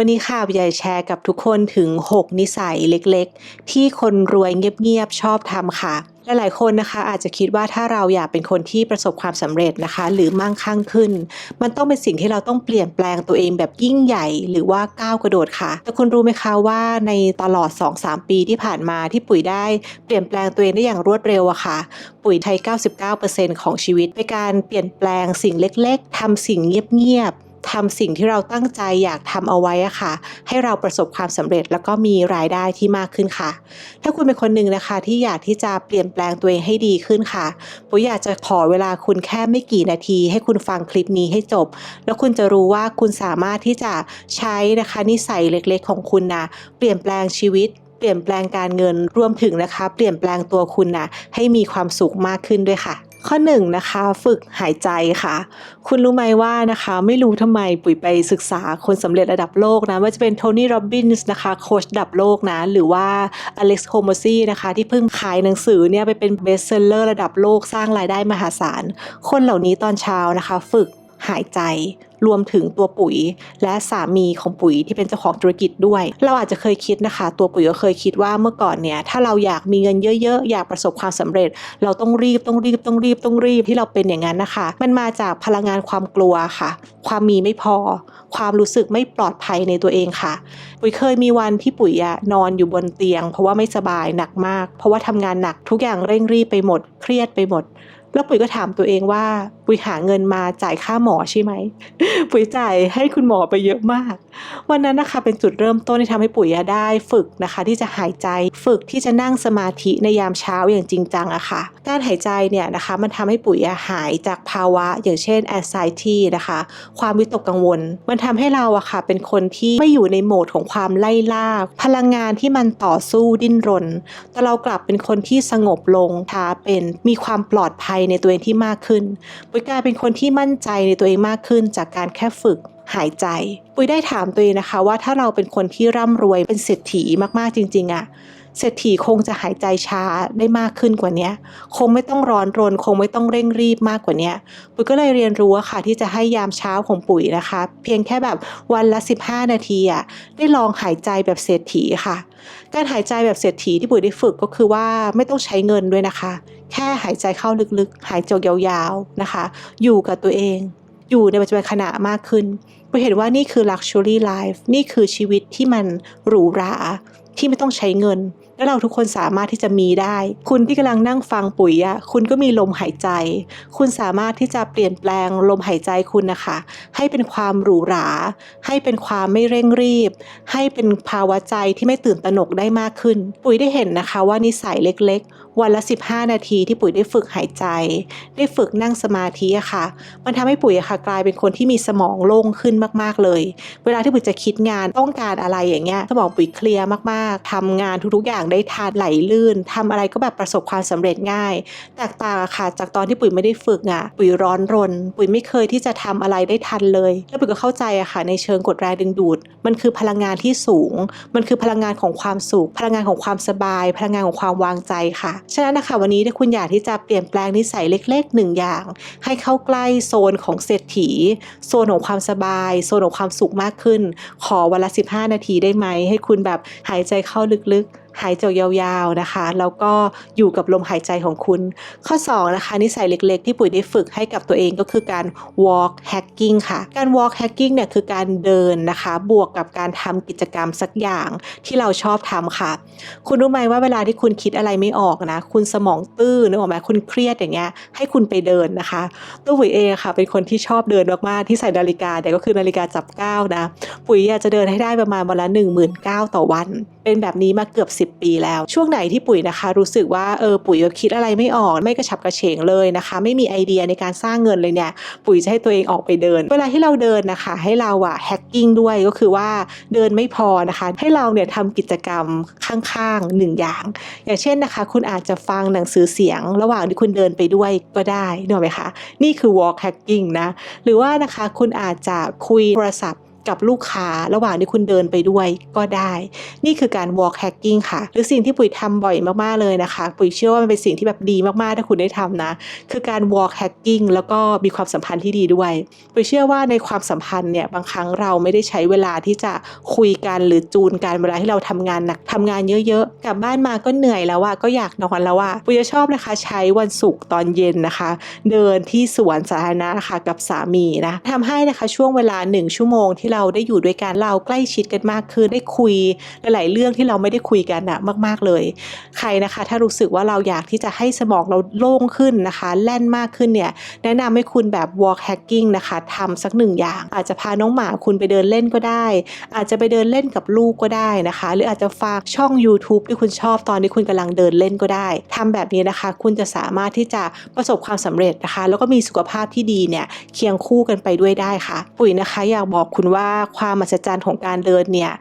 วันนี้ค่ะใหญ่แชร์กับทุกคนถึง 6 นิสัยเล็กๆ ที่คนรวยเงียบๆชอบทำค่ะและหลายคนนะคะอาจจะคิดว่าถ้าเราอยากเป็นคนที่ประสบความสำเร็จนะคะ หรือมั่งคั่งขึ้น มันต้องเป็นสิ่งที่เราต้องเปลี่ยนแปลงตัวเองแบบยิ่งใหญ่ หรือว่าก้าวกระโดดค่ะ แต่คุณรู้ไหมคะว่าในตลอด 2-3 ปีที่ผ่านมาที่ปุ๋ยได้เปลี่ยนแปลงตัวเองได้อย่างรวดเร็วอะค่ะ ปุ๋ยไทย 99%ของชีวิตเป็นการเปลี่ยนแปลงสิ่งเล็ก ๆทำสิ่งเงียบๆ ทำสิ่งที่เราตั้งใจอยากทำเอาไว้อะค่ะ ให้เราประสบความสำเร็จแล้วก็มีรายได้ที่มากขึ้นค่ะ ถ้าคุณเป็นคนหนึ่งนะคะ ที่อยากที่จะเปลี่ยนแปลงตัวเองให้ดีขึ้นค่ะปุ๋ยอยากจะขอเวลาคุณแค่ไม่กี่นาที ให้คุณฟังคลิปนี้ให้จบ แล้วคุณจะรู้ว่าคุณสามารถที่จะใช้นะคะนิสัยเล็กๆ ของคุณนะเปลี่ยนแปลงชีวิตเปลี่ยนแปลงการเงินรวมถึงนะคะ เปลี่ยนแปลงตัวคุณนะให้มีความสุขมากขึ้นด้วยค่ะ ข้อหนึ่งนะคะฝึกหายใจค่ะ คุณรู้ไหมว่านะคะไม่รู้ทำไมปุ๋ยไปศึกษาคนสำเร็จระดับโลกนะว่าจะเป็นโทนี่โรบินส์นะคะโค้ชระดับโลกนะหรือว่าอเล็กซ์โฮมซีนะคะที่เพิ่งขายหนังสือเนี่ยไปเป็นเบสเซลเลอร์ระดับโลกสร้างรายได้มหาศาล คนเหล่านี้ตอนเช้านะคะ ฝึกหายใจ รวมถึงตัวปุ๋ย และสามีของปุ๋ยที่เป็นเจ้าของธุรกิจด้วย เราอาจจะเคยคิดนะคะ ตัวปุ๋ยก็เคยคิดว่าเมื่อก่อนเนี่ยถ้าเราอยากมีเงินเยอะๆ อยากประสบความสำเร็จ เราต้องรีบต้องรีบต้องรีบต้องรีบที่เราเป็นอย่างนั้นนะคะ มันมาจากพลังงานความกลัวค่ะ ความมีไม่พอ ความรู้สึกไม่ปลอดภัยในตัวเองค่ะ ปุ๋ยเคยมีวันที่ปุ๋ยนอนอยู่บนเตียง เพราะว่าไม่สบายหนักมาก เพราะว่าทำงานหนักทุกอย่างเร่งรีบไปหมด เครียดไปหมด แล้วปุ๋ยก็ถามตัวเองว่า ปุ๋ยหาเงินมาจ่ายค่าหมอใช่ไหม ปุ๋ยจ่ายให้คุณหมอไปเยอะมาก วันนั้นนะคะเป็นจุดเริ่มต้นที่ทำให้ปุ๋ยอะได้ฝึกนะคะ ที่จะหายใจฝึกที่จะนั่งสมาธิในยามเช้าอย่างจริงจังอะค่ะ การหายใจเนี่ยนะคะมันทำให้ปุ๋ยหายจากภาวะ อย่างเช่น anxiety นะคะ ความวิตกกังวล มันทำให้เราอะค่ะเป็นคนที่ไม่อยู่ในโหมดของความไล่ล่า พลังงานที่มันต่อสู้ดิ้นรน แต่เรากลับเป็นคนที่สงบลงช้าเป็นมีความปลอดภัยในตัวเองที่มากขึ้น ปุ๋ยกลายเป็นคนที่มั่นใจในตัวเองมากขึ้น จากการแค่ฝึกหายใจ ปุ๋ยได้ถามตัวเองนะคะว่าถ้าเราเป็นคนที่ร่ำรวยเป็นเศรษฐีมากๆจริงๆอะ เศรษฐีคงจะหายใจช้าได้มากขึ้นกว่านี้คงไม่ต้องร้อนรน คงไม่ต้องเร่งรีบมากกว่านี้ปุ๋ยก็เลยเรียนรู้ค่ะที่จะให้ยามเช้าของปุ๋ยนะคะ เพียงแค่แบบวันละ 15 นาทีอะได้ลองหายใจแบบเศรษฐีค่ะ การหายใจแบบเศรษฐีที่ปุ๋ยได้ฝึกก็คือว่าไม่ต้องใช้เงินด้วยนะคะ แค่หายใจเข้าลึกๆ หายใจยาวๆนะคะ อยู่กับตัวเองอยู่ในปัจจุบันขณะมากขึ้นปุ๋ยเห็นว่านี่คือ luxury life นี่คือชีวิตที่มันหรูหรา ที่ไม่ต้องใช้เงิน แล้วเราทุกคนสามารถที่จะมีได้ คุณที่กำลังนั่งฟังปุ๋ยอะคุณก็มีลมหายใจ คุณสามารถที่จะเปลี่ยนแปลงลมหายใจคุณนะคะ ให้เป็นความหรูหรา ให้เป็นความไม่เร่งรีบ ให้เป็นภาวะใจที่ไม่ตื่นตระหนกได้มากขึ้น ปุ๋ยได้เห็นนะคะว่านิสัยเล็กๆ วันละ 15 นาทีที่ปุ๋ยได้ฝึกหายใจ ได้ฝึกนั่งสมาธิอะค่ะ มันทำให้ปุ๋ยอะค่ะกลายเป็นคนที่มีสมองโล่งขึ้นมากๆเลย เวลาที่ปุ๋ยจะคิดงานต้องการอะไรอย่างเงี้ยสมองปุ๋ยเคลียร์มากๆทำงานทุกๆอย่างได้ทานไหลลื่นทำอะไรก็แบบประสบความสำเร็จง่าย แตกต่างค่ะ จากตอนที่ปุ๋ยไม่ได้ฝึกอะปุ๋ยร้อนรน ปุ๋ยไม่เคยที่จะทำอะไรได้ทันเลย แล้วปุ๋ยก็เข้าใจอะค่ะในเชิงกดแรงดึงดูด มันคือพลังงานที่สูง มันคือพลังงานของความสุข พลังงานของความสบาย พลังงานของความวางใจค่ะ ฉะนั้นนะคะวันนี้ถ้าคุณอยากที่จะเปลี่ยนแปลงนิสัยเล็กๆหนึ่งอย่าง ให้เข้าใกล้โซนของเศรษฐี โซนของความสบาย โซนของความสุขมากขึ้น ขอวันละ 15 นาทีได้ไหม ให้คุณแบบหายใจเข้าลึก หายใจยาวๆนะคะ แล้วก็อยู่กับลมหายใจของคุณ ข้อ2นะคะนิสัยเล็กๆ ที่ปุ๋ยได้ฝึกให้กับตัวเองก็คือการ walk hacking ค่ะ การ walk hacking เนี่ยคือการเดินนะคะ บวกกับการทำกิจกรรมสักอย่างที่เราชอบทำค่ะ คุณรู้ไหมว่าเวลาที่คุณคิดอะไรไม่ออกนะ คุณสมองตื้อนึกออกไหมคุณเครียดอย่างเงี้ยให้คุณไปเดินนะคะตัวปุ๋ยเองค่ะ เป็นคนที่ชอบเดินมากๆที่ใส่นาฬิกาแต่ก็คือนาฬิกาจับก้าวนะ ปุ๋ยอยากจะเดินให้ได้ประมาณวันละ1 9 0 0 0ต่อวัน เป็นแบบนี้มาเกือบ10 ปีแล้ว ช่วงไหนที่ปุ๋ยนะคะ รู้สึกว่าเออปุ๋ยคิดอะไรไม่ออก ไม่กระฉับกระเฉงเลยนะคะ ไม่มีไอเดียในการสร้างเงินเลยเนี่ยปุ๋ยจะให้ตัวเองออกไปเดิน เวลาที่เราเดินนะคะ ให้เราอะแฮกกิ้งด้วยก็คือว่าเดินไม่พอนะคะ ให้เราเนี่ยทำกิจกรรมข้างๆหนึ่งอย่าง อย่างเช่นนะคะ คุณอาจจะฟังหนังสือเสียง ระหว่างที่คุณเดินไปด้วยก็ได้นึกไหมคะนี่คือ walk hacking นะหรือว่านะคะคุณอาจจะคุยโทรศัพท์ กับลูกค้าระหว่างที่คุณเดินไปด้วยก็ได้ นี่คือการ walk hacking ค่ะ หรือสิ่งที่ปุ๋ยทำบ่อยมากๆเลยนะคะ ปุ๋ยเชื่อว่ามันเป็นสิ่งที่แบบดีมากๆถ้าคุณได้ทำนะ คือการ walk hacking แล้วก็มีความสัมพันธ์ที่ดีด้วย ปุ๋ยเชื่อว่าในความสัมพันธ์เนี่ยบางครั้งเราไม่ได้ใช้เวลาที่จะคุยกันหรือจูนกันเวลาที่เราทำงานหนักทำงานเยอะๆกลับบ้านมาก็เหนื่อยแล้วอะก็อยากนอนแล้วอะปุ๋ยจะชอบนะคะ ใช้วันศุกร์ตอนเย็นนะคะ เดินที่สวนสาธารณะนะคะกับสามีนะทำให้นะคะช่วงเวลาหนึ่งชั่วโมงที่เราราได้อยู่ด้วยกันเราใกล้ชิดกันมากขึ้นได้คุยหลาย ๆ เรื่องที่เราไม่ได้คุยกันอะมาก ๆ เลย ใครนะคะ ถ้ารู้สึกว่าเราอยากที่จะให้สมองเราโล่งขึ้นนะคะ แล่นมากขึ้นเนี่ยแนะนำให้คุณแบบ walk hacking นะคะทำสักหนึ่งอย่าง อาจจะพาน้องหมาคุณไปเดินเล่นก็ได้ อาจจะไปเดินเล่นกับลูกก็ได้นะคะ หรืออาจจะฝากช่อง YouTube ที่คุณชอบตอนที่คุณกำลังเดินเล่นก็ได้ทำแบบนี้นะคะ คุณจะสามารถที่จะประสบความสำเร็จนะคะ แล้วก็มีสุขภาพที่ดีเนี่ยเคียงคู่กันไปด้วยได้ค่ะ ปุ๋ยนะคะอยากบอกคุณว่าความมหัศจรรย์ของการเดินเนี่ย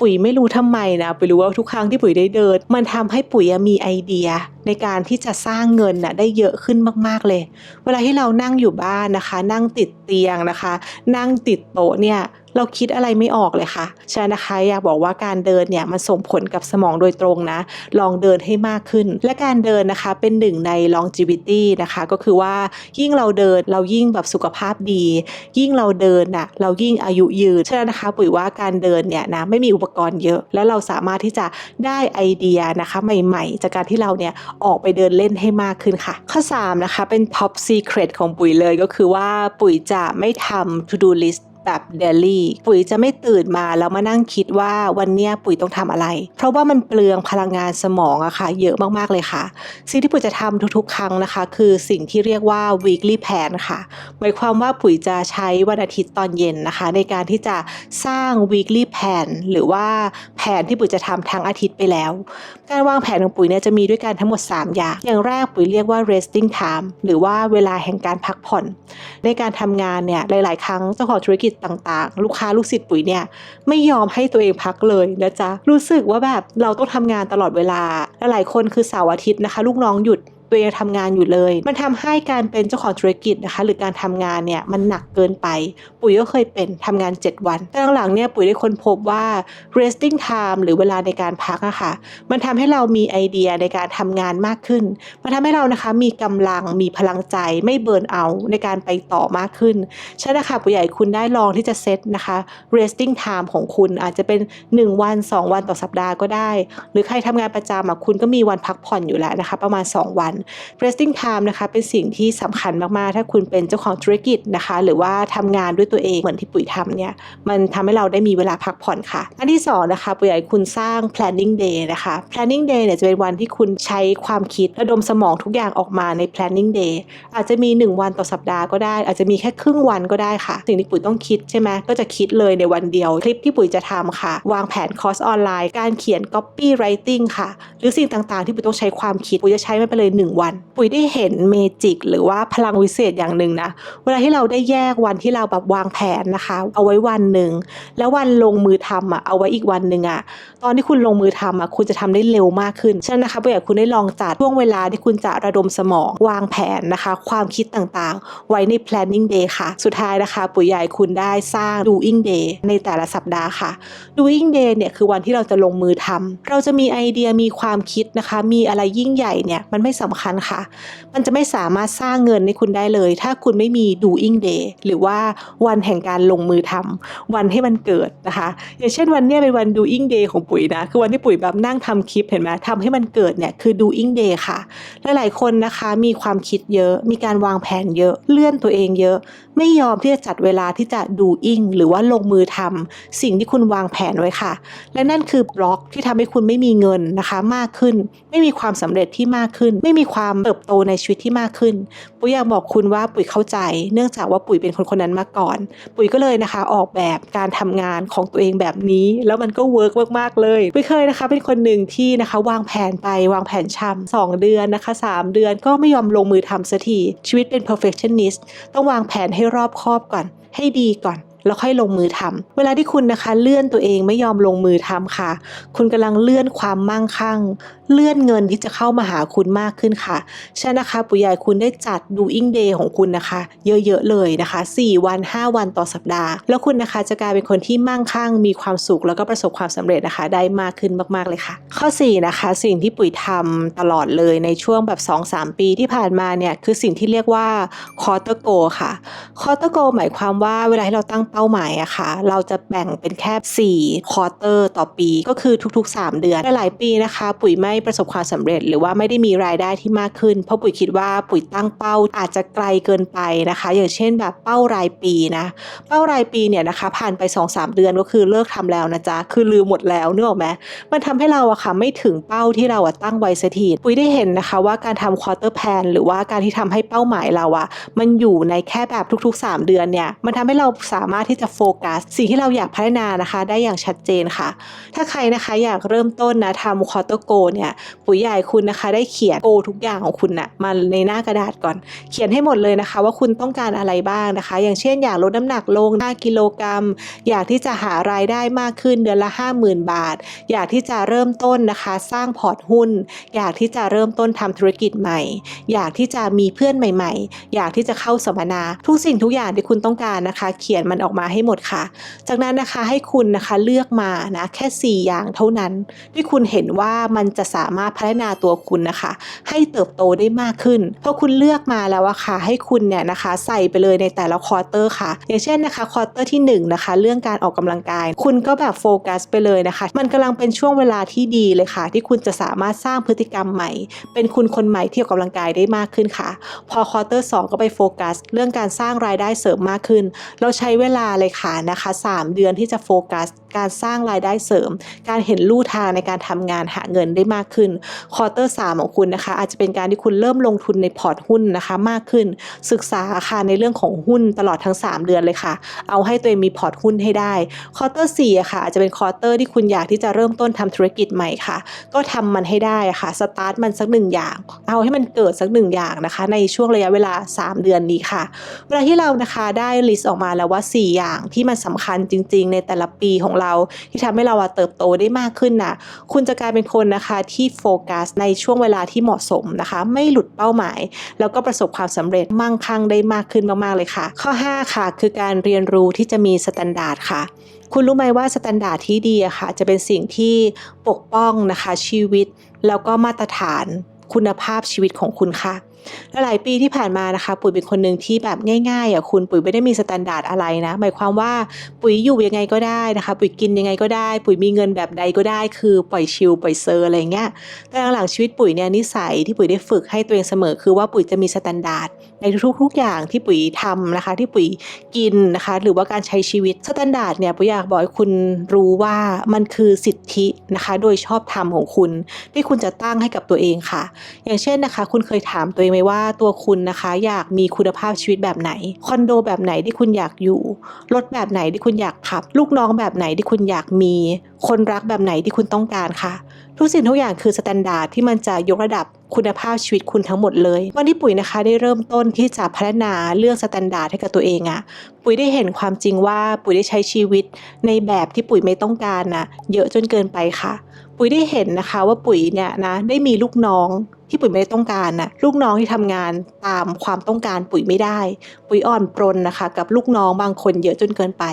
ปุ๋ยไม่รู้ทำไมนะปุ๋ยรู้ว่าทุกครั้งที่ปุ๋ยได้เดิน มันทำให้ปุ๋ยมีไอเดีย ในการที่จะสร้างเงินน่ะได้เยอะขึ้นมากๆเลย เวลาที่เรานั่งอยู่บ้านนะคะ นั่งติดเตียงนะคะ นั่งติดโต๊ะเนี่ย เราคิดอะไรไม่ออกเลยค่ะฉะนั้นนะคะอยากบอกว่าการเดินเนี่ยมันส่งผลกับสมองโดยตรงนะ ลองเดินให้มากขึ้น และการเดินนะคะเป็นหนึ่งใน longevity นะคะก็คือว่ายิ่งเราเดินเรายิ่งแบบสุขภาพดี ยิ่งเราเดินน่ะเรายิ่งอายุยืนฉะนั้นนะคะปุ๋ยว่าการเดินเนี่ยนะไม่มีอุปกรณ์เยอะ แล้วเราสามารถที่จะได้ไอเดียนะคะใหม่ๆ จากการที่เราเนี่ยออกไปเดินเล่นให้มากขึ้นค่ะ ข้อ 3 นะคะเป็น top secret ของปุ๋ยเลยก็คือว่าปุ๋ยจะไม่ทำ to do list แบบเดลี่ปุ๋ยจะไม่ตื่นมาแล้วมานั่งคิดว่าวันเนี้ยปุ๋ยต้องทำอะไร เพราะว่ามันเปลืองพลังงานสมองอะค่ะ เยอะมากๆเลยค่ะ สิ่งที่ปุ๋ยจะทำทุกๆ ครั้งนะคะ คือสิ่งที่เรียกว่า weekly plan ค่ะ หมายความว่าปุ๋ยจะใช้วันอาทิตย์ตอนเย็นนะคะ ในการที่จะสร้าง weekly plan หรือว่าแผนที่ปุ๋ยจะทำทั้งอาทิตย์ไปแล้ว การวางแผนของปุ๋ยเนี่ยจะมีด้วยกันทั้งหมด 3 อย่าง อย่างแรกปุ๋ยเรียกว่า resting time หรือว่าเวลาแห่งการพักผ่อน ในการทำงานเนี่ยหลาย ๆ ครั้งเจ้าของธุรกิจต่างๆ ลูกค้าลูกศิษย์ปุ๋ยเนี่ยไม่ยอมให้ตัวเองพักเลยนะจ๊ะรู้สึกว่าแบบเราต้องทำงานตลอดเวลาและหลายคนคือเสาร์อาทิตย์นะคะ ลูกน้องหยุด ตัวเองทำงานอยู่เลย มันทำให้การเป็นเจ้าของธุรกิจนะคะ หรือการทำงานเนี่ยมันหนักเกินไป ปุ๋ยก็เคยเป็นทำงาน 7 วัน แต่หลังๆเนี่ยปุ๋ยได้ค้นพบว่า resting time หรือเวลาในการพักอะค่ะ มันทำให้เรามีไอเดียในการทำงานมากขึ้น มันทำให้เรานะคะมีกำลังมีพลังใจไม่เบิร์นเอาในการไปต่อมากขึ้นฉะนั้นะคะปุ๋ยใหญ่คุณได้ลองที่จะเซตนะคะ resting time ของคุณอาจจะเป็น 1 วัน 2 วันต่อสัปดาห์ก็ได้ หรือใครทำงานประจำอะคุณก็มีวันพักผ่อนอยู่แล้วนะคะ ประมาณ 2 วัน resting time นะคะเป็นสิ่งที่สำคัญมากๆ ถ้าคุณเป็นเจ้าของธุรกิจนะคะ หรือว่าทำงานด้วยตัวเองเหมือนที่ปุ๋ยทำเนี่ยมันทำให้เราได้มีเวลาพักผ่อนค่ะ อันที่สองนะคะปุ๋ยอยากให้คุณสร้าง planning day นะคะ planning day เนี่ยจะเป็นวันที่คุณใช้ความคิดระดมสมองทุกอย่างออกมาใน planning day อาจจะมี 1 วันต่อสัปดาห์ก็ได้ อาจจะมีแค่ครึ่งวันก็ได้ค่ะ สิ่งที่ปุ๋ยต้องคิดใช่ไหมก็จะคิดเลยในวันเดียว คลิปที่ปุ๋ยจะทำค่ะ วางแผนคอร์สออนไลน์ การเขียน copy writing ค่ะ หรือสิ่งต่างๆ ที่ปุ๋ยต้องใช้ความคิดปุ๋ยจะใช้มันไปเลย 1วันปุ๋ยได้เห็นเมจิกหรือว่าพลังวิเศษอย่างหนึ่งนะเวลาที่เราได้แยกวันที่เราแบบวางแผนนะคะ เอาไว้วันหนึ่งแล้ววันลงมือทำอะเอาไว้อีกวันหนึ่งอะตอนที่คุณลงมือทำอะคุณจะทำได้เร็วมากขึ้นฉะนั้นนะคะปุ๋ยอยากให้คุณได้ลองจัดช่วงเวลาที่คุณจะระดมสมองวางแผนนะคะ ความคิดต่างๆ ไว้ใน planning day ค่ะ สุดท้ายนะคะ ปุ๋ยให้คุณได้สร้าง doing day ในแต่ละสัปดาห์ค่ะ doing day เนี่ยคือวันที่เราจะลงมือทำเราจะมีไอเดียมีความคิดนะคะ มีอะไรยิ่งใหญ่เนี่ยมันไม่สำคัญค่ะ มันจะไม่สามารถสร้างเงินให้คุณได้เลย ถ้าคุณไม่มี doing day หรือว่าวันแห่งการลงมือทำวันให้มันเกิดนะคะ อย่างเช่นวันนี้เป็นวัน doing day ของปุ๋ยนะ คือวันที่ปุ๋ยแบบนั่งทำคลิปเห็นไหมทำให้มันเกิดเนี่ยคือ doing day ค่ะ หลายๆคนนะคะมีความคิดเยอะ มีการวางแผนเยอะ เลื่อนตัวเองเยอะ ไม่ยอมที่จะจัดเวลาที่จะ doing หรือว่าลงมือทำสิ่งที่คุณวางแผนไว้ค่ะ และนั่นคือบล็อกที่ทำให้คุณไม่มีเงินนะคะ มากขึ้น ไม่มีความสำเร็จที่มากขึ้น ไม่มีความเติบโตในชีวิตที่มากขึ้น ปุ๋ยอยากบอกคุณว่าปุ๋ยเข้าใจ เนื่องจากว่าปุ๋ยเป็นคนคนนั้นมาก่อน ปุ๋ยก็เลยนะคะ ออกแบบการทำงานของตัวเองแบบนี้ แล้วมันก็เวิร์กมากๆเลยปุ๋ยเคยนะคะ เป็นคนหนึ่งที่นะคะ วางแผนไปวางแผนชำสองเดือนนะคะสามเดือนก็ไม่ยอมลงมือทำสักทีชีวิตเป็น perfectionist ต้องวางแผนให้รอบคอบก่อน ให้ดีก่อน แล้วค่อยลงมือทำเวลาที่คุณนะคะ เลื่อนตัวเองไม่ยอมลงมือทำค่ะ คุณกำลังเลื่อนความมั่งคั่ง เลื่อนเงินที่จะเข้ามาหาคุณมากขึ้นค่ะใช่นะคะปุยใหญ่คุณได้จัด doing day ของคุณนะคะ เยอะๆเลยนะคะ 4 วัน 5 วันต่อสัปดาห์ แล้วคุณนะคะจะกลายเป็นคนที่มั่งคั่ง มีความสุขแล้วก็ประสบความสำเร็จนะคะ ได้มากขึ้นมากๆเลยค่ะ ข้อ4นะคะสิ่งที่ปุ๋ยทำตลอดเลยในช่วงแบบ 2-3 ปีที่ผ่านมาเนี่ยคือสิ่งที่เรียกว่า quarter goal ค่ะ quarter goal หมายความว่าเวลาที่เราตั้งเป้าหมายอะค่ะ เราจะแบ่งเป็นแค่4 quarter ต่อปี ก็คือทุกๆ 3 เดือนหลายๆปีนะคะ ปุ๋ยไม่ประสบความสำเร็จ หรือว่าไม่ได้มีรายได้ที่มากขึ้น เพราะปุ๋ยคิดว่าปุ๋ยตั้งเป้าอาจจะไกลเกินไปนะคะ อย่างเช่นแบบเป้ารายปีนะ เป้ารายปีเนี่ยนะคะ ผ่านไป 2-3 เดือนก็คือเลิกทำแล้วนะจ๊ะคือลืมหมดแล้วเนึกออกไหมมันทำให้เราอะค่ะไม่ถึงเป้าที่เราอะตั้งไว้สักทีปุ๋ยได้เห็นนะคะว่าการทำ quarter plan หรือว่าการที่ทำให้เป้าหมายเราอะมันอยู่ในแค่แบบทุกๆ 3 เดือนเนี่ยมันทำให้เราสามารถที่จะโฟกัสสิ่งที่เราอยากพัฒนานะคะ ได้อย่างชัดเจนค่ะ ถ้าใครนะคะอยากเริ่มต้นนะทำ quarter goal เนี่ยปุ๋ยใหญ่คุณนะคะ ได้เขียนโกทุกอย่างของคุณนะมาในหน้ากระดาษก่อน เขียนให้หมดเลยนะคะ ว่าคุณต้องการอะไรบ้างนะคะ อย่างเช่นอยากลดน้ำหนักลง5กิโลกรัม อยากที่จะหารายได้มากขึ้นเดือนละ 50,000 บาท อยากที่จะเริ่มต้นนะคะ สร้างพอร์ตหุ้น อยากที่จะเริ่มต้นทำธุรกิจใหม่ อยากที่จะมีเพื่อนใหม่ ๆ อยากที่จะเข้าสัมมนา ทุกสิ่งทุกอย่างที่คุณต้องการนะคะ เขียนมันออกอกมาให้หมดค่ะ จากนั้นนะคะให้คุณนะคะเลือกมานะแค่ 4 อย่างเท่านั้น ที่คุณเห็นว่ามันจะสามารถพัฒนาตัวคุณนะคะ ให้เติบโตได้มากขึ้นพอคุณเลือกมาแล้วอะค่ะให้คุณเนี่ยนะคะใส่ไปเลยในแต่ละควอเตอร์ค่ะ อย่างเช่นนะคะควอเตอร์ที่1นะคะเรื่องการออกกำลังกาย คุณก็แบบโฟกัสไปเลยนะคะ มันกำลังเป็นช่วงเวลาที่ดีเลยค่ะ ที่คุณจะสามารถสร้างพฤติกรรมใหม่ เป็นคุณคนใหม่ที่ออกกำลังกายได้มากขึ้นค่ะ พอควอเตอร์2ก็ไปโฟกัส เรื่องการสร้างรายได้เสริมมากขึ้น เราใช้เวลาเลยค่ะนะคะ 3 เดือนที่จะโฟกัส การสร้างรายได้เสริม การเห็นลู่ทางในการทำงานหาเงินได้มากขึ้นควอเตอร์3ของคุณนะคะ อาจจะเป็นการที่คุณเริ่มลงทุนในพอร์ตหุ้นนะคะมากขึ้น ศึกษาค่ะในเรื่องของหุ้นตลอดทั้ง 3 เดือนเลยค่ะ เอาให้ตัวเองมีพอร์ตหุ้นให้ได้ควอเตอร์4อะค่ะอาจจะเป็นควอเตอร์ที่คุณอยากที่จะเริ่มต้นทำธุรกิจใหม่ค่ะ ก็ทำมันให้ได้ค่ะสตาร์ทมันสักหนึ่งอย่าง เอาให้มันเกิดสักหนึ่งอย่างนะคะ ในช่วงระยะเวลา 3 เดือนนี้ค่ะ เวลาที่เรานะคะได้ลิสต์ออกมาแล้วว่า 4อย่างที่มันสำคัญจริง ๆ ในแต่ละปีของเรา ที่ทำให้เราเติบโตได้มากขึ้นน่ะคุณจะกลายเป็นคนนะคะที่โฟกัสในช่วงเวลาที่เหมาะสมนะคะ ไม่หลุดเป้าหมาย แล้วก็ประสบความสำเร็จมั่งคั่งได้มากขึ้นมากๆเลยค่ะ ข้อ 5 ค่ะ คือการเรียนรู้ที่จะมีสแตนดาร์ดค่ะคุณรู้ไหมว่าสแตนดาร์ดที่ดีอะค่ะ จะเป็นสิ่งที่ปกป้องนะคะชีวิต แล้วก็มาตรฐานคุณภาพชีวิตของคุณค่ะ หลายปีที่ผ่านมานะคะ ปุ๋ยเป็นคนหนึ่งที่แบบง่ายๆอะคุณปุ๋ยไม่ได้มีสแตนดาร์ดอะไรนะ หมายความว่าปุ๋ยอยู่ยังไงก็ได้นะคะ ปุ๋ยกินยังไงก็ได้ ปุ๋ยมีเงินแบบใดก็ได้ คือปล่อยชิลปล่อยเซอร์อะไรเงี้ยแต่หลังๆชีวิตปุ๋ยเนี่ยนิสัยที่ปุ๋ยได้ฝึกให้ตัวเองเสมอ คือว่าปุ๋ยจะมีสแตนดาร์ดในทุกๆอย่างที่ปุ๋ยทำนะคะ ที่ปุ๋ยกินนะคะ หรือว่าการใช้ชีวิตสแตนดาร์ดเนี่ยปุ๋ยอยากบอกให้คุณรู้ว่ามันคือสิทธินะคะ โดยชอบธรรมของคุณ ที่คุณจะตั้งให้กับตัวเองค่ะ อย่างเช่นนะคะ คุณเคยถามตัวเองไหมว่าตัวคุณนะคะอยากมีคุณภาพชีวิตแบบไหน คอนโดแบบไหนที่คุณอยากอยู่ รถแบบไหนที่คุณอยากขับ ลูกน้องแบบไหนที่คุณอยากมี คนรักแบบไหนที่คุณต้องการค่ะ ทุกสิ่งทุกอย่างคือสแตนดาร์ดที่มันจะยกระดับคุณภาพชีวิตคุณทั้งหมดเลย วันที่ปุ๋ยนะคะได้เริ่มต้นที่จะพัฒนาเรื่องสแตนดาร์ดให้กับตัวเองอะปุ๋ยได้เห็นความจริงว่าปุ๋ยได้ใช้ชีวิตในแบบที่ปุ๋ยไม่ต้องการนะเยอะจนเกินไปค่ะ ปุ๋ยได้เห็นนะคะว่าปุ๋ยเนี่ยนะได้มีลูกน้อง ที่ปุ๋ยไม่ได้ต้องการนะลูกน้องที่ทำงานตามความต้องการปุ๋ยไม่ได้ ปุ๋ยอ่อนปรนนะคะ กับลูกน้องบางคนเยอะจนเกินไป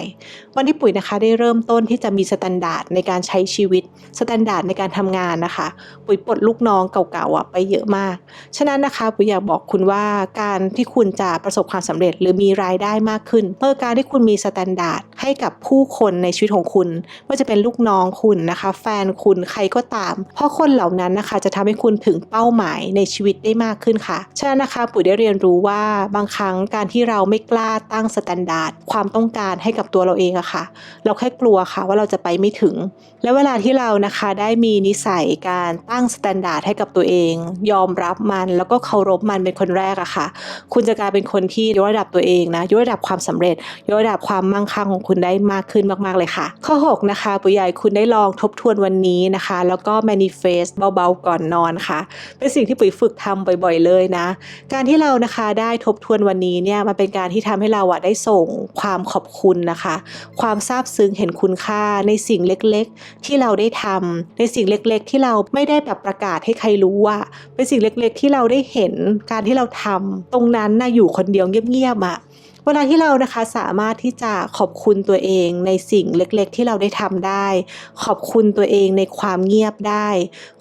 วันที่ปุ๋ยนะคะได้เริ่มต้นที่จะมีสแตนดาร์ดในการใช้ชีวิตสแตนดาร์ดในการทำงานนะคะ ปุ๋ยปลดลูกน้องเก่าๆอะไปเยอะมาก ฉะนั้นนะคะปุ๋ยอยากบอกคุณว่าการที่คุณจะประสบความสำเร็จ หรือมีรายได้มากขึ้นเพื่อการที่คุณมีสแตนดาร์ดให้กับผู้คนในชีวิตของคุณไม่ว่าจะเป็นลูกน้องคุณนะคะ แฟนคุณใครก็ตาม เพราะคนเหล่านั้นนะคะจะทำให้คุณถึงเป้าหมายในชีวิตได้มากขึ้นค่ะฉะนั้นนะคะปุ๋ยได้เรียนรู้ว่าบางครั้งการที่เราไม่กล้าตั้งสแตนดาร์ดความต้องการให้กับตัวเราเองอะค่ะ เราแค่กลัวค่ะว่าเราจะไปไม่ถึง แล้วเวลาที่เรานะคะได้มีนิสัยการตั้งสแตนดาร์ดให้กับตัวเอง ยอมรับมันแล้วก็เคารพมันเป็นคนแรกอะค่ะ คุณจะกลายเป็นคนที่ยกระดับตัวเองนะยกระดับความสำเร็จยกระดับความมั่งคั่งของคุณได้มากขึ้นมาก ๆเลยค่ะ ข้อ 6 นะคะปุ๋ยใหญ่คุณได้ลองทบทวนวันนี้นะคะ แล้วก็ manifest เบาๆก่อนนอนค่ะเป็นสิ่งที่ปุ๋ยฝึกทำบ่อย ๆ เลยนะ การที่เรานะคะได้ทบทวนวันนี้เนี่ยมันเป็นการที่ทำให้เราอะได้ส่งความขอบคุณนะคะ ความซาบซึ้งเห็นคุณค่าในสิ่งเล็กๆ ที่เราได้ทำในสิ่งเล็กๆ ที่เราไม่ได้แบบประกาศให้ใครรู้ว่าเป็นสิ่งเล็กๆ ที่เราได้เห็นการที่เราทำตรงนั้นนะอยู่คนเดียวเงียบๆอะ เวลาที่เรานะคะสามารถที่จะขอบคุณตัวเองในสิ่งเล็กๆ ที่เราได้ทำได้ ขอบคุณตัวเองในความเงียบได้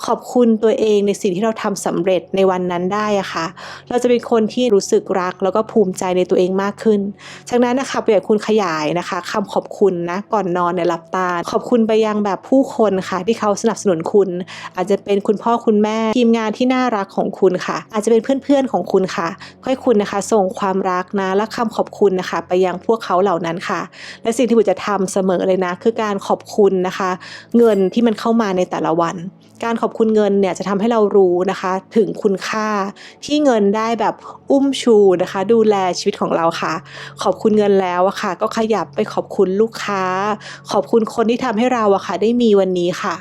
ขอบคุณตัวเองในสิ่งที่เราทำสำเร็จในวันนั้นได้อะค่ะ เราจะเป็นคนที่รู้สึกรักแล้วก็ภูมิใจในตัวเองมากขึ้นจากนั้นนะคะอยากคุณขยายนะคะคำขอบคุณนะก่อนนอนเนี่ยหลับตา ขอบคุณไปยังแบบผู้คนค่ะ ที่เขาสนับสนุนคุณ อาจจะเป็นคุณพ่อคุณแม่ทีมงานที่น่ารักของคุณค่ะ อาจจะเป็นเพื่อนๆของคุณค่ะค่อยคุณนะคะ ส่งความรักนะและคำขอบคุณนะคะไปยังพวกเขาเหล่านั้นค่ะ และสิ่งที่บุจะทำเสมอเลยนะ คือการขอบคุณนะคะ เงินที่มันเข้ามาในแต่ละวัน การขอบคุณเงินเนี่ยจะทำให้เรารู้นะคะ ถึงคุณค่าที่เงินได้แบบอุ้มชูนะคะ ดูแลชีวิตของเราค่ะ ขอบคุณเงินแล้วอะค่ะ ก็ขยับไปขอบคุณลูกค้า ขอบคุณคนที่ทำให้เราอะค่ะ ได้มีวันนี้ค่ะ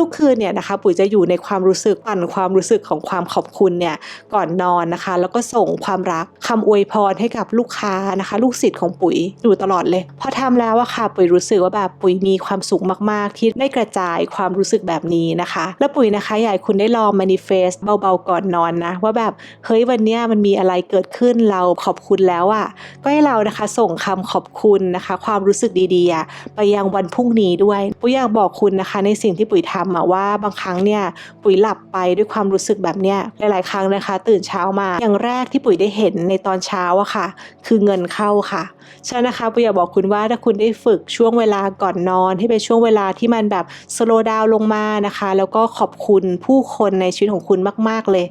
ทุกๆคืนเนี่ยนะคะปุ๋ยจะอยู่ในความรู้สึกปั่นความรู้สึกของความขอบคุณเนี่ยก่อนนอนนะคะ แล้วก็ส่งความรักคำอวยพรให้กับลูกค้านะคะ ลูกศิษย์ของปุ๋ยอยู่ตลอดเลย พอทำแล้วอะค่ะปุ๋ยรู้สึกว่าแบบปุ๋ยมีความสุขมาก ๆ ที่ได้กระจายความรู้สึกแบบนี้นะคะ แล้วปุ๋ยนะคะอยากคุณได้ลอง manifest เบาๆก่อนนอนนะว่าแบบเฮ้ยวันนี้มันมีอะไรเกิดขึ้นเราขอบคุณแล้วอะก็ให้เรานะคะส่งคำขอบคุณนะคะ ความรู้สึกดีๆไปยังวันพรุ่งนี้ด้วย ปุ๋ยอยากบอกคุณนะคะ ในสิ่งที่ปุ๋ยทำอะว่าบางครั้งเนี่ยปุ๋ยหลับไปด้วยความรู้สึกแบบเนี้ยหลาย ๆ ครั้งนะคะ ตื่นเช้ามาอย่างแรกที่ปุ๋ยได้เห็นในตอนเช้าอะค่ะ คือเงินเข้าค่ะฉะนั้นะคะปุ๋ยอยากบอกคุณว่าถ้าคุณได้ฝึกช่วงเวลาก่อนนอน ให้เป็นช่วงเวลาที่มันแบบสโลดาวลงมานะคะ แล้วก็ขอบคุณผู้คนในชีวิตของคุณมาก ๆเลย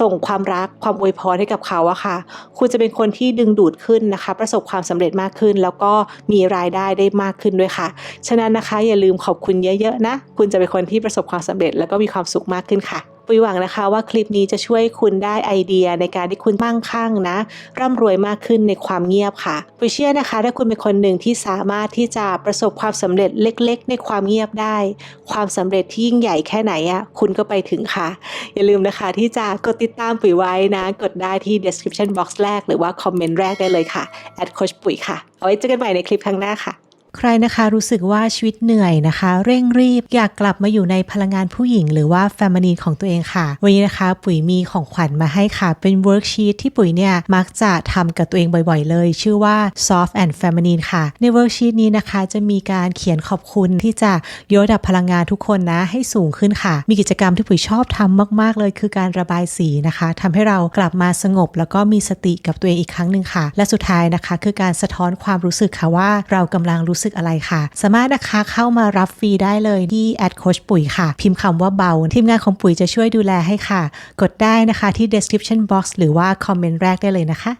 ส่งความรักความอวยพรให้กับเขาอะค่ะ คุณจะเป็นคนที่ดึงดูดขึ้นนะคะ ประสบความสำเร็จมากขึ้น แล้วก็มีรายได้ได้มากขึ้นด้วยค่ะ ฉะนั้นนะคะอย่าลืมขอบคุณเยอะๆนะ คุณจะเป็นคนที่ประสบความสำเร็จ แล้วก็มีความสุขมากขึ้นค่ะ ปุยหวังนะคะว่าคลิปนี้จะช่วยคุณได้ไอเดียในการที่คุณมั่งคั่งนะ ร่ำรวยมากขึ้นในความเงียบค่ะปุยเชื่อนะคะ ถ้าคุณเป็นคนหนึ่งที่สามารถที่จะประสบความสำเร็จเล็ก ๆ ในความเงียบได้ ความสำเร็จที่ยิ่งใหญ่แค่ไหนอะคุณก็ไปถึงค่ะ อย่าลืมนะคะที่จะกดติดตามปุ๋ยไว้นะ กดได้ที่ description box แรกหรือว่าคอมเมนต์แรกได้เลยค่ะโคชปุ๋ยค่ะ เอาไว้เจอกันใหม่ในคลิปครั้งหน้าค่ะ ใครนะคะรู้สึกว่าชีวิตเหนื่อยนะคะ เร่งรีบอยากกลับมาอยู่ในพลังงานผู้หญิง หรือว่าแฟมินีของตัวเองค่ะ วันนี้นะคะ ปุ๋ยมีของขวัญมาให้ค่ะ เป็นเวิร์กชีตที่ปุ๋ยเนี่ย มักจะทำกับตัวเองบ่อยๆเลย ชื่อว่า soft and feminine ค่ะ ในเวิร์กชีตนี้นะคะ จะมีการเขียนขอบคุณที่จะยกระดับพลังงานทุกคนนะให้สูงขึ้นค่ะ มีกิจกรรมที่ปุ๋ยชอบทำมาก ๆ เลย คือการระบายสีนะคะทำให้เรากลับมาสงบ แล้วก็มีสติกับตัวเองอีกครั้งหนึ่งค่ะ และสุดท้ายนะคะ คือการสะท้อนความรู้สึกค่ะว่าเรากำลังรู้สึกอะไรค่ะ สามารถนะคะเข้ามารับฟรีได้เลยที่แอดโคชปุ๋ยค่ะ พิมพ์คำว่าเบา ทีมงานของปุ๋ยจะช่วยดูแลให้ค่ะ กดได้นะคะที่ description box หรือว่าคอมเมนต์แรกได้เลยนะคะ